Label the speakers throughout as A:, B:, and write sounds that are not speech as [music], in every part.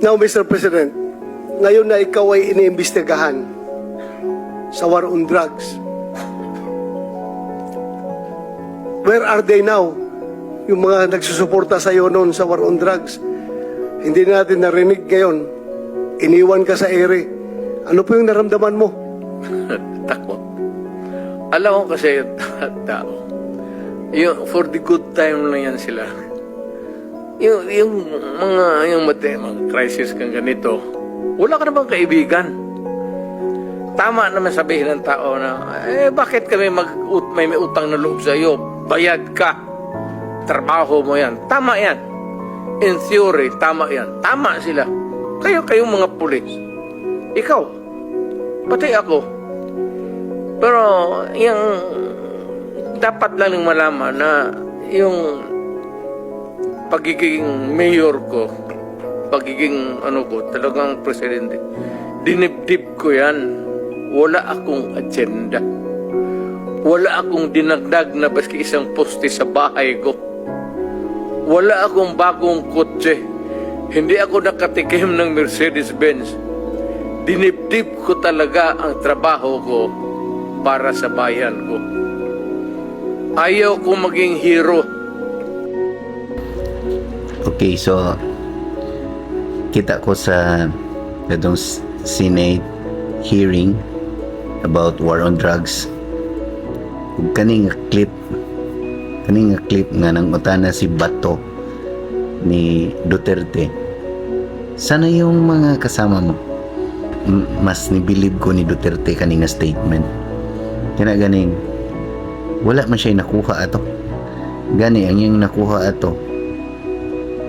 A: Now, Mr. President, ngayon na ikaw ay iniimbestigahan sa war on drugs, where are they now? Yung mga nagsusuporta sa iyo noon sa war on drugs, hindi natin narinig ngayon. Iniwan ka sa ere. Ano po yung naramdaman mo? [laughs]
B: takot. Alam ko kasi [laughs] tao. Yung, for the good time lang yan sila. Yung, yung mga, yung mate, mga crisis kang ganito, wala ka namang kaibigan. Tama naman sabihin ng tao na, eh, bakit kami mag, may, may utang na loob sa iyo? Bayad ka. Trabaho mo yan. Tama yan. In theory, tama yan. Tama sila. Kayo, kayong mga pulis. Ikaw, pati ako, pero yung dapat lang ng malaman na yung pagiging mayor ko, pagiging ano ko, talagang presidente, dinibdib ko yan. Wala akong agenda. Wala akong dinagdag na baski isang poste sa bahay ko. Wala akong bagong kotse. Hindi ako nakatikim ng Mercedes-Benz. Dinibdib ko talaga ang trabaho ko para sa bayan ko. Ayaw ko maging hero.
C: Okay, so kita ko sa itong Senate hearing about war on drugs. Ug Kaning clip kaning clip nga nang utana si Bato ni Duterte. Sana yung mga kasama mo mas nibilib ko ni Duterte kaning statement. Kaya ganing wala man siya nakuha ato. Gani ang yung nakuha ato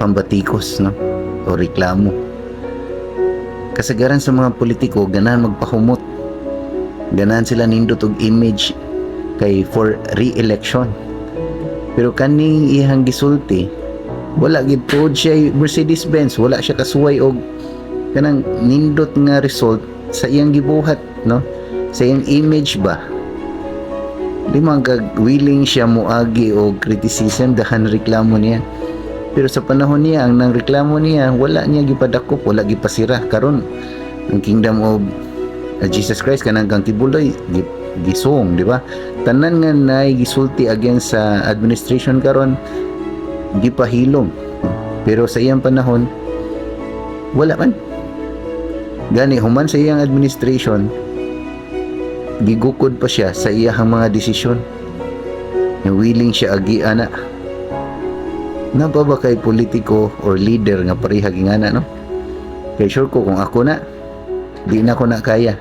C: pambatikos no? O reklamo. Kasagaran sa mga politiko ganahan magpahumot. Ganahan sila nindot og image kay for re-election. Pero kaning ihang gisulti wala gid pod siya Mercedes Benz wala siya kasuway og kanang nindot nga result sa iyang gibuhat no? Sa iyang image ba? Di man willing siya moagi og criticism dahan reklamo niya pero sa panahon niya, ang nang reklamo niya, wala niya gipadakop, wala gipasira. Karon ang kingdom of uh, Jesus Christ kanang kang tibuloy gi, gisong, di ba? Tanan nga na gisulti against sa administration karon gipahilom. Pero sa iyang panahon wala man. Gani human sa iyang administration gigukod pa siya sa iyang mga desisyon. Willing siya agi ana na ba ba kay politiko or leader nga pareha gingana no? Kay sure ko kung ako na di na ko na kaya.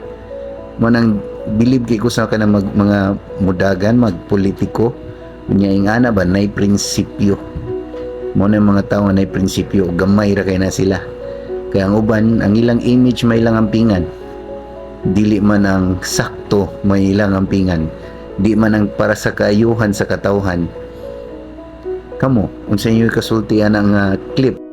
C: Mo nang believe kay ko sa kana mag, mga mudagan mag politiko unya ingana ba nay prinsipyo? Mo na mga tao nay prinsipyo gamay ra kay na sila. Kaya ang uban ang ilang image may ilang ampingan. Dili man ang sakto may ilang ampingan. Di man ang para sa kaayuhan sa katawhan kamo unsa inyo kasultian ang ah, clip